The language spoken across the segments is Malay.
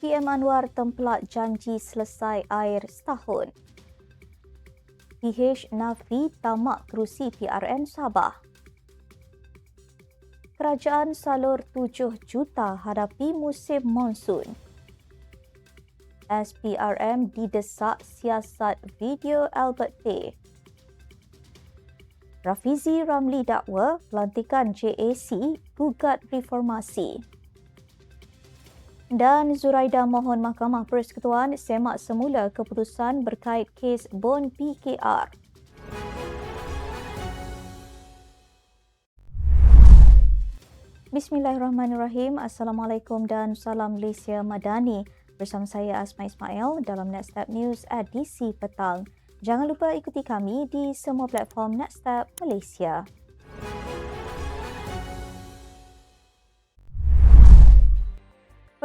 PM Anwar templak janji selesai air setahun. PH Nafi tamak kerusi PRN Sabah. Kerajaan salur 7 juta hadapi musim monsun. SPRM didesak siasat video Albert Tay. Rafizi Ramli dakwa pelantikan JAC gugat reformasi dan Zuraida mohon Mahkamah Persekutuan semak semula keputusan berkait kes Bon PKR. Bismillahirrahmanirrahim. Assalamualaikum dan salam Malaysia Madani. Bersama saya Asma Ismail dalam Nextstep News edisi petang. Jangan lupa ikuti kami di semua platform Nextstep Malaysia.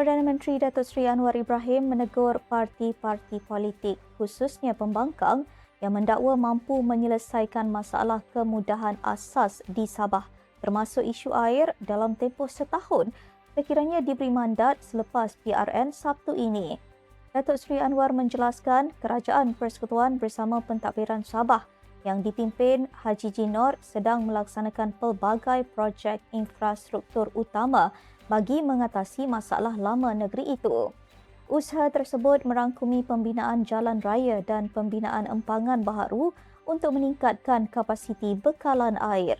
Perdana Menteri Datuk Seri Anwar Ibrahim menegur parti-parti politik khususnya pembangkang yang mendakwa mampu menyelesaikan masalah kemudahan asas di Sabah termasuk isu air dalam tempoh setahun sekiranya diberi mandat selepas PRN Sabtu ini. Datuk Seri Anwar menjelaskan kerajaan persekutuan bersama pentadbiran Sabah yang dipimpin Haji Jinor sedang melaksanakan pelbagai projek infrastruktur utama bagi mengatasi masalah lama negeri itu. Usaha tersebut merangkumi pembinaan jalan raya dan pembinaan empangan baharu untuk meningkatkan kapasiti bekalan air.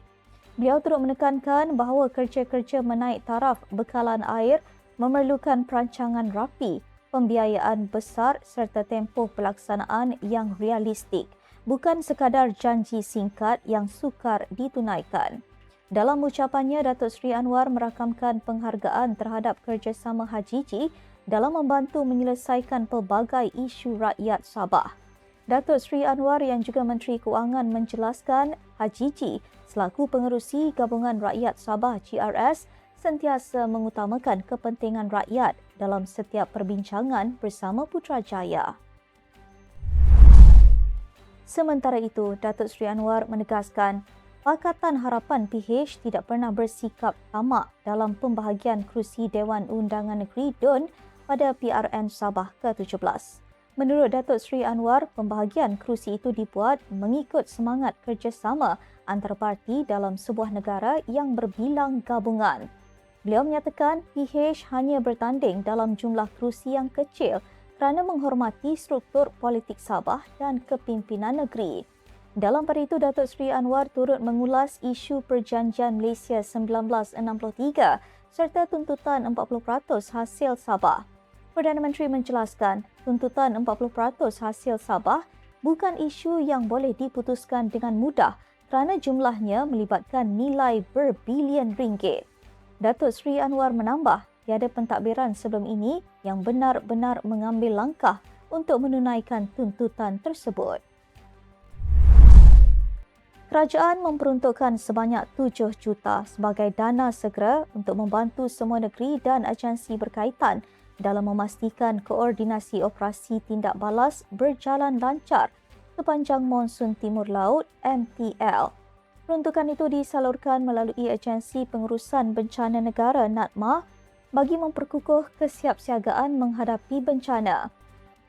Beliau turut menekankan bahawa kerja-kerja menaik taraf bekalan air memerlukan perancangan rapi, pembiayaan besar serta tempoh pelaksanaan yang realistik, bukan sekadar janji singkat yang sukar ditunaikan. Dalam ucapannya, Datuk Seri Anwar merakamkan penghargaan terhadap kerjasama Hajiji dalam membantu menyelesaikan pelbagai isu rakyat Sabah. Datuk Seri Anwar yang juga Menteri Keuangan menjelaskan Hajiji selaku pengerusi Gabungan Rakyat Sabah GRS sentiasa mengutamakan kepentingan rakyat dalam setiap perbincangan bersama Putrajaya. Sementara itu, Datuk Seri Anwar menegaskan Pakatan Harapan PH tidak pernah bersikap tamak dalam pembahagian kerusi Dewan Undangan Negeri DUN pada PRN Sabah ke-17. Menurut Datuk Seri Anwar, pembahagian kerusi itu dibuat mengikut semangat kerjasama antara parti dalam sebuah negara yang berbilang gabungan. Beliau menyatakan PH hanya bertanding dalam jumlah kerusi yang kecil kerana menghormati struktur politik Sabah dan kepimpinan negeri. Dalam pada itu, Datuk Seri Anwar turut mengulas isu Perjanjian Malaysia 1963 serta tuntutan 40% hasil Sabah. Perdana Menteri menjelaskan, tuntutan 40% hasil Sabah bukan isu yang boleh diputuskan dengan mudah kerana jumlahnya melibatkan nilai berbilion ringgit. Datuk Seri Anwar menambah, tiada pentadbiran sebelum ini yang benar-benar mengambil langkah untuk menunaikan tuntutan tersebut. Kerajaan memperuntukkan sebanyak 7 juta sebagai dana segera untuk membantu semua negeri dan agensi berkaitan dalam memastikan koordinasi operasi tindak balas berjalan lancar sepanjang monsun timur laut MTL. Peruntukan itu disalurkan melalui Agensi Pengurusan Bencana Negara NATMA bagi memperkukuh kesiapsiagaan menghadapi bencana.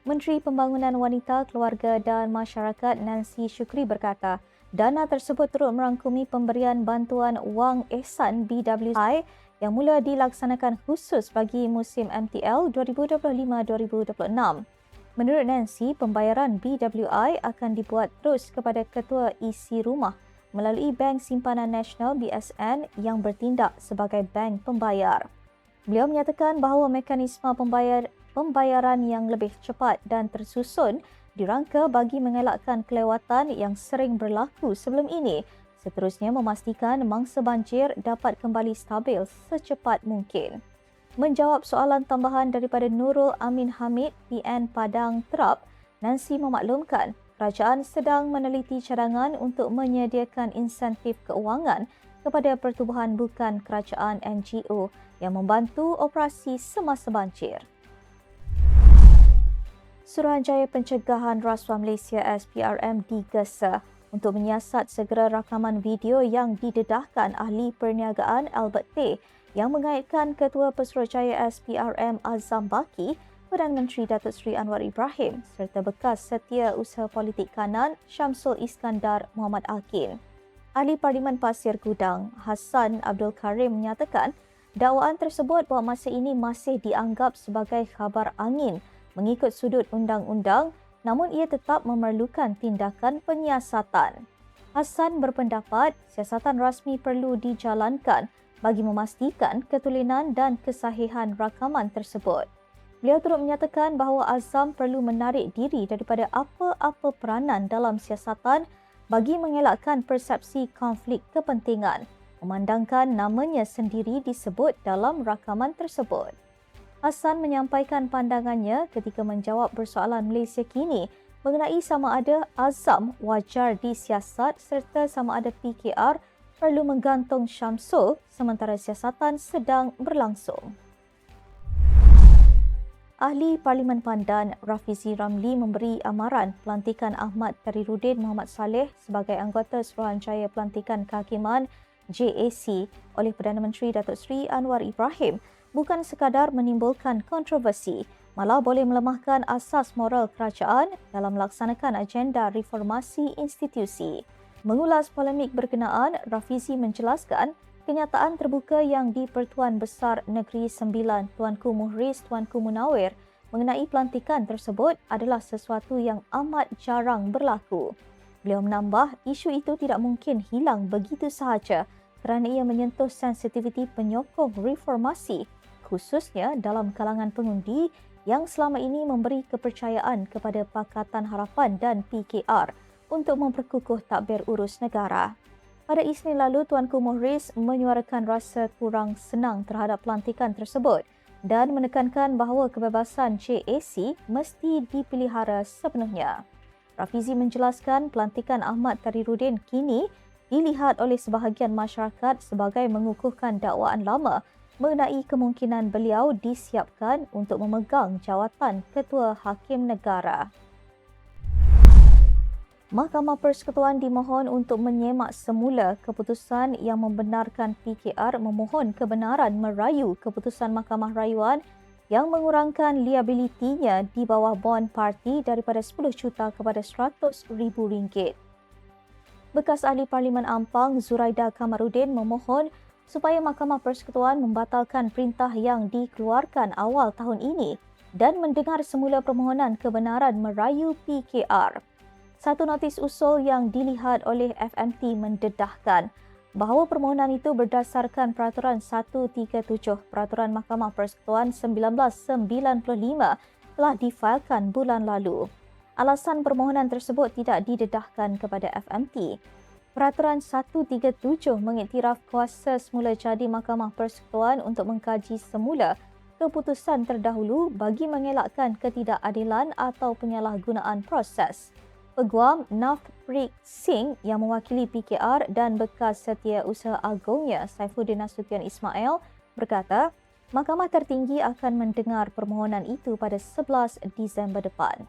Menteri Pembangunan Wanita, Keluarga dan Masyarakat Nancy Shukri berkata, Dana tersebut turut merangkumi pemberian bantuan wang ehsan BWI yang mula dilaksanakan khusus bagi musim MTL 2025-2026. Menurut Nancy, pembayaran BWI akan dibuat terus kepada ketua isi rumah melalui Bank Simpanan Nasional BSN yang bertindak sebagai bank pembayar. Beliau menyatakan bahawa mekanisme pembayar, pembayaran yang lebih cepat dan tersusun dirangka bagi mengelakkan kelewatan yang sering berlaku sebelum ini seterusnya memastikan mangsa banjir dapat kembali stabil secepat mungkin. Menjawab soalan tambahan daripada Nurul Amin Hamid, PN Padang Terap, Nancy memaklumkan kerajaan sedang meneliti cadangan untuk menyediakan insentif keuangan kepada pertubuhan bukan kerajaan NGO yang membantu operasi semasa banjir. Suruhanjaya Pencegahan Rasuah Malaysia SPRM digesa untuk menyiasat segera rakaman video yang didedahkan ahli perniagaan Albert Tay yang mengaitkan Ketua Pesuruhjaya SPRM Azam Baki Perdana Menteri Datuk Seri Anwar Ibrahim serta bekas setia usaha politik kanan Syamsul Iskandar Muhammad Akin. Ahli Parlimen Pasir Gudang Hassan Abdul Karim menyatakan dakwaan tersebut bahawa masa ini masih dianggap sebagai khabar angin mengikut sudut undang-undang namun ia tetap memerlukan tindakan penyiasatan. Hassan berpendapat siasatan rasmi perlu dijalankan bagi memastikan ketulinan dan kesahihan rakaman tersebut. Beliau turut menyatakan bahawa Azam perlu menarik diri daripada apa-apa peranan dalam siasatan bagi mengelakkan persepsi konflik kepentingan memandangkan namanya sendiri disebut dalam rakaman tersebut. Hassan menyampaikan pandangannya ketika menjawab persoalan Malaysia kini mengenai sama ada azam wajar disiasat serta sama ada PKR perlu menggantung Syamsul sementara siasatan sedang berlangsung. Ahli Parlimen Pandan Rafizi Ramli memberi amaran pelantikan Ahmad Tariruddin Muhammad Saleh sebagai anggota Suruhanjaya Pelantikan Kehakiman JAC oleh Perdana Menteri Datuk Seri Anwar Ibrahim bukan sekadar menimbulkan kontroversi, malah boleh melemahkan asas moral kerajaan dalam melaksanakan agenda reformasi institusi. Mengulas polemik berkenaan, Rafizi menjelaskan kenyataan terbuka yang di Pertuan Besar Negeri Sembilan Tuanku Muhriz Tuanku Munawir mengenai pelantikan tersebut adalah sesuatu yang amat jarang berlaku. Beliau menambah, isu itu tidak mungkin hilang begitu sahaja kerana ia menyentuh sensitiviti penyokong reformasi khususnya dalam kalangan pengundi yang selama ini memberi kepercayaan kepada Pakatan Harapan dan PKR untuk memperkukuh takbir urus negara. Pada Isnin lalu, Tuanku Mohriz menyuarakan rasa kurang senang terhadap pelantikan tersebut dan menekankan bahawa kebebasan JAC mesti dipelihara sepenuhnya. Rafizi menjelaskan pelantikan Ahmad Tariruddin kini dilihat oleh sebahagian masyarakat sebagai mengukuhkan dakwaan lama mengenai kemungkinan beliau disiapkan untuk memegang jawatan Ketua Hakim Negara. Mahkamah Persekutuan dimohon untuk menyemak semula keputusan yang membenarkan PKR memohon kebenaran merayu keputusan Mahkamah Rayuan yang mengurangkan liabilitinya di bawah bond parti daripada 10 juta kepada 100 ribu ringgit. Bekas Ahli Parlimen Ampang Zuraida Kamarudin memohon supaya Mahkamah Persekutuan membatalkan perintah yang dikeluarkan awal tahun ini dan mendengar semula permohonan kebenaran merayu PKR. Satu notis usul yang dilihat oleh FMT mendedahkan bahawa permohonan itu berdasarkan Peraturan 137 Peraturan Mahkamah Persekutuan 1995 telah difailkan bulan lalu. Alasan permohonan tersebut tidak didedahkan kepada FMT. Peraturan 137 mengiktiraf kuasa semula jadi Mahkamah Persekutuan untuk mengkaji semula keputusan terdahulu bagi mengelakkan ketidakadilan atau penyalahgunaan proses. Peguam Navpreet Singh yang mewakili PKR dan bekas setiausaha agungnya Saifuddin Nasution Ismail berkata, Mahkamah Tertinggi akan mendengar permohonan itu pada 11 Disember depan.